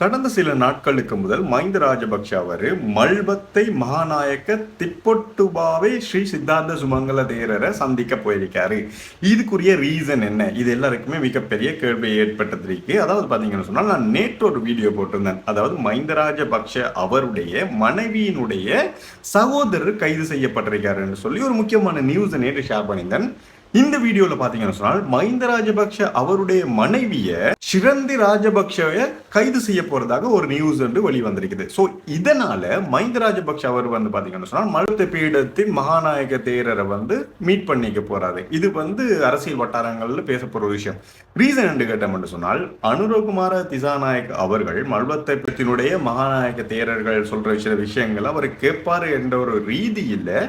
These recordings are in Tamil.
கடந்த சில நாட்களுக்கு முதல் மஹிந்த ராஜபக்ஷ அவர் மல்பத்தை மகாநாயக்க திப்பொட்டுபாவை ஸ்ரீ சித்தார்த்த சுமங்கல தேரரை சந்திக்க போயிருக்காரு. இதுக்குரிய ரீசன் என்ன? இது எல்லாருக்குமே மிகப்பெரிய கேள்வி ஏற்பட்டதிருக்கு அதாவது பாத்தீங்கன்னு சொன்னால் நான் நேற்று ஒரு வீடியோ போட்டிருந்தேன். அதாவது மஹிந்த ராஜபக்ஷ அவருடைய மனைவியினுடைய சகோதரர் கைது செய்யப்பட்டிருக்காருன்னு சொல்லி ஒரு முக்கியமான நியூஸை நேற்று ஷேர் பண்ணியிருந்தேன். இந்த வீடியோல பார்த்தீங்கன்னு சொன்னால் மஹிந்த ராஜபக்ஷ அவருடைய மனைவிய சிறந்தி ராஜபக்ஷவை கைது செய்ய போறதாக ஒரு நியூஸ் வந்து வெளிவந்திருக்குது. சோ இதனால மஹிந்த ராஜபக்ஷ அவர் வந்து பார்த்தீங்கன்னு சொன்னால் மழுத்த பீடத்தின் மகாநாயக தேரரை வந்து மீட் பண்ணிக்க போறாரு. இது வந்து அரசியல் வட்டாரங்கள்ல பேச ஒரு விஷயம். ரீசன் என்று கேட்டோம்னு சொன்னால் அனுரகுமார திசாநாயக் அவர்கள் மல்பத்தைப்பீத்தினுடைய மகாநாயக தேரர்கள் சொல்ற சில விஷயங்கள் அவர் கேட்பாரு என்ற ஒரு ரீதியில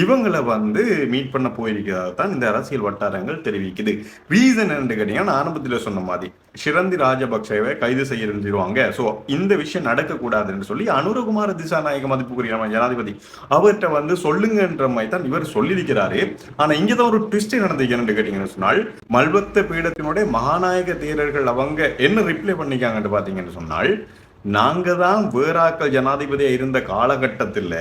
இவங்களை வந்து மீட் பண்ண போயிருக்கிறதா தான் இந்த அரசு அரசியல் வட்டாரங்கள் தெரிவிக்குது. ரீசன் என்னன்னு கேட்டீங்கன்னா நான் ஆரம்பத்தில் சொன்ன மாதிரி ஷிரந்தி ராஜபக்சேவை கைது செய்ய இருந்துருவாங்க ஸோ இந்த விஷயம் நடக்கக்கூடாதுன்னு சொல்லி அனுரகுமார திசாநாயக மதிப்புக்குரிய நம்ம ஜனாதிபதி அவர்கிட்ட வந்து சொல்லுங்கன்ற மாதிரி தான் இவர் சொல்லியிருக்கிறாரு. ஆனால் இங்கே தான் ஒரு ட்விஸ்ட் நடந்திருக்கேன்னு கேட்டீங்கன்னு சொன்னால் மல்பத்த பீடத்தினுடைய மகாநாயக தேரர்கள் அவங்க என்ன ரிப்ளை பண்ணிக்காங்கன்னு பார்த்தீங்கன்னு சொன்னால் நாங்கள் தான் வேறாக்கள் ஜனாதிபதியாக இருந்த காலகட்டத்தில்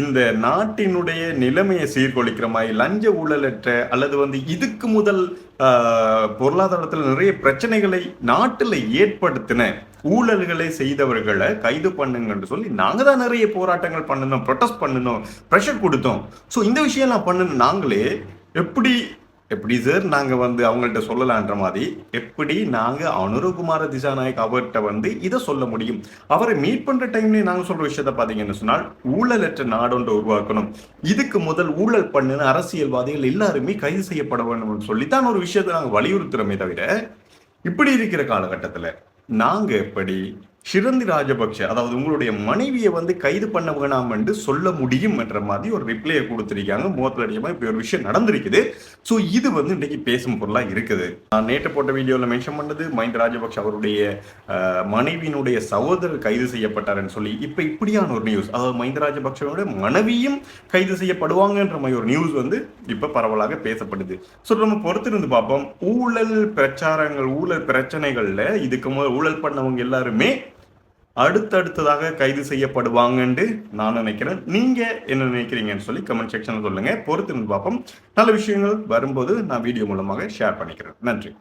இந்த நாட்டினுடைய நிலைமையை சீர்குலைக்கிற மாதிரி லஞ்ச ஊழலற்ற அல்லது வந்து இதுக்கு முதல் பொருளாதாரத்தில் நிறைய பிரச்சனைகளை நாட்டில் ஏற்படுத்தின ஊழல்களை செய்தவர்களை கைது பண்ணுங்கன்னு சொல்லி நாங்கள் தான் நிறைய போராட்டங்கள் பண்ணணும் ப்ரொட்டஸ்ட் பண்ணணும் ப்ரெஷர் கொடுத்தோம். ஸோ இந்த விஷயம்லாம் பண்ணணும் நாங்களே எப்படி எப்படி சார் நாங்கள் வந்து அவங்கள்ட்ட சொல்லலான்ற மாதிரி எப்படி நாங்கள் அனுரகுமார திசாநாயக் அவர்கிட்ட வந்து இதை சொல்ல முடியும்? அவரை மீட் பண்ணுற டைம்லேயே நாங்கள் சொல்கிற விஷயத்த பார்த்தீங்கன்னு சொன்னால் ஊழலற்ற நாடொன்றை உருவாக்கணும். இதுக்கு முதல் ஊழல் பண்ணின அரசியல்வாதிகள் எல்லாருமே கைது செய்யப்பட வேண்டும் சொல்லித்தான் ஒரு விஷயத்தை நாங்கள் வலியுறுத்துகிறோமே தவிர இப்படி இருக்கிற காலகட்டத்தில் நாங்கள் எப்படி ஷிரந்தி ராஜபக்ஷ அதாவது உங்களுடைய மனைவியை வந்து கைது பண்ண வேணாம் என்று சொல்ல முடியும் என்ற மாதிரி ஒரு ரிப்ளையை கொடுத்திருக்காங்க. முகத்தடியமா இப்படி ஒரு விஷயம் நடந்திருக்குது. ஸோ இது வந்து இன்றைக்கு பேசும் பொருளாக இருக்குது. நான் நேற்று போட்ட வீடியோவில் மென்ஷன் பண்ணது மஹிந்த ராஜபக்ஷ அவருடைய மனைவியினுடைய சகோதரர் கைது செய்யப்பட்டார்னு சொல்லி. இப்போ இப்படியான ஒரு நியூஸ் அதாவது மஹிந்த ராஜபக்ஷனுடைய மனைவியும் கைது செய்யப்படுவாங்கன்ற மாதிரி ஒரு நியூஸ் வந்து இப்போ பரவலாக பேசப்படுது. ஸோ நம்ம பொறுத்திருந்து பார்ப்போம். ஊழல் பிரச்சாரங்கள் ஊழல் பிரச்சனைகளில் இதுக்கு முதல் ஊழல் பண்ணவங்க எல்லாருமே அடுத்தடுத்ததாக கைது செய்யப்படுவாங்கன்னு நான் நினைக்கிறேன். நீங்க என்ன நினைக்கிறீங்கன்னு சொல்லி கமெண்ட் செக்ஷன்ல சொல்லுங்க. பொறுத்து பார்ப்போம். நல்ல விஷயங்கள் வரும்போது நான் வீடியோ மூலமாக ஷேர் பண்ணிக்கிறேன். நன்றி.